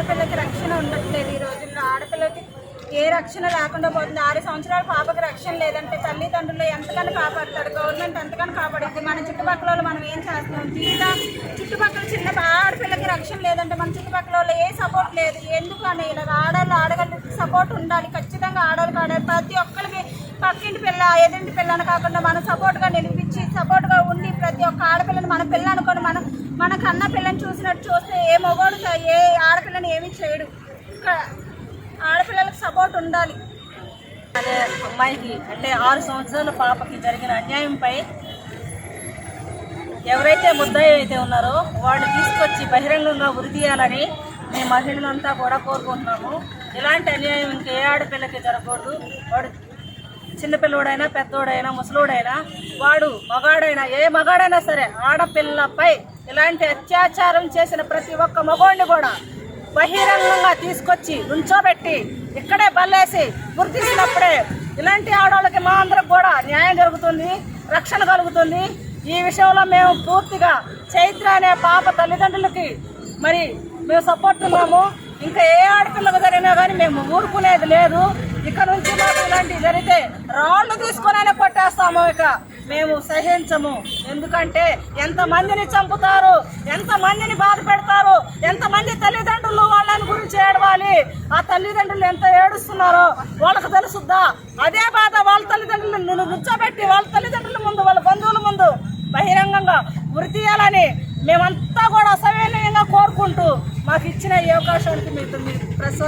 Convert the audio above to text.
ఆడపిల్లకి రక్షణ ఉండట్లేదు ఈ రోజుల్లో. ఆడపిల్లకి ఏ రక్షణ లేకుండా పోతుంది. ఆరు సంవత్సరాల పాపకి రక్షణ లేదంటే తల్లిదండ్రులు ఎంతగానో కాపాడతారు. గవర్నమెంట్ ఎంతగానో కాపాడుద్ది. మన చుట్టుపక్కల వాళ్ళు మనం ఏం చేస్తున్నాం జీవిత చుట్టుపక్కల చిన్న ఆడపిల్లకి రక్షణ లేదంటే మన చుట్టుపక్కల వాళ్ళు ఏ సపోర్ట్ లేదు. ఎందుకు అని ఇలా ఆడవాళ్ళు ఆడగలకి సపోర్ట్ ఉండాలి. ఖచ్చితంగా ఆడవాళ్ళకి ఆడాలి. ప్రతి ఒక్కరికి పక్కింటి పిల్ల ఎదురింటి పిల్లని కాకుండా మనం సపోర్ట్గా నిలిపించి సపోర్ట్గా ఉండి ప్రతి ఒక్క ఆడపిల్లని మన పిల్ల అనుకొని మనం మన కన్న పిల్లని చూసినట్టు చూస్తే ఏ మగోడు ఏ ఆడపిల్లని ఏమీ చేయడు. ఆడపిల్లలకు సపోర్ట్ ఉండాలి. అనే అమ్మాయికి అంటే ఆరు సంవత్సరాల పాపకి జరిగిన అన్యాయంపై ఎవరైతే ముద్దాయి అయితే ఉన్నారో వాళ్ళు తీసుకొచ్చి బహిరంగంగా ఉరిదీయాలని మేము మహిళలంతా కూడా కోరుకుంటున్నాము. ఇలాంటి అన్యాయం ఇంకా ఏ ఆడపిల్లకి జరగకూడదు. వాడు చిన్నపిల్లోడైనా పెద్దోడైనా ముసలోడైనా వాడు మగాడైనా ఏ మగాడైనా సరే ఆడపిల్లపై ఇలాంటి అత్యాచారం చేసిన ప్రతి ఒక్క మగోడిని కూడా బహిరంగంగా తీసుకొచ్చి నుంచోబెట్టి ఇక్కడే బల్లేసి గుర్తించినప్పుడే ఇలాంటి ఆడవాళ్ళకి మా అందరికి కూడా న్యాయం జరుగుతుంది రక్షణ కలుగుతుంది. ఈ విషయంలో మేము పూర్తిగా చైత్ర అనే పాప తల్లిదండ్రులకి మరి మేము సపోర్ట్ ఉన్నాము ఇంకా ఏ ఆడపిల్లకు జరిగినా కానీ మేము ఊరుకునేది లేదు. ఇక నుంచి మాకు ఇలాంటివి జరిగితే రాళ్ళు తీసుకునే కొట్టేస్తాము ఇక. మేము సహించము. ఎందుకంటే ఎంతమందిని చంపుతారు? ఎంతమందిని బాధ పెడతారు? ఎంతమంది తల్లిదండ్రులు వాళ్ళని గురించి ఏడవాలి? ఆ తల్లిదండ్రులు ఎంత ఏడుస్తున్నారో వాళ్ళకు తెలుసుద్దా? అదే బాధ వాళ్ళ తల్లిదండ్రులు నుంచోబెట్టి వాళ్ళ తల్లిదండ్రుల ముందు వాళ్ళ బంధువుల ముందు బహిరంగంగా ఉరి తీయాలని మేమంతా కూడా అసహ్యంగా కోరుకుంటూ మాకు ఇచ్చిన ఈ అవకాశానికి మీకు మీ ప్రెస్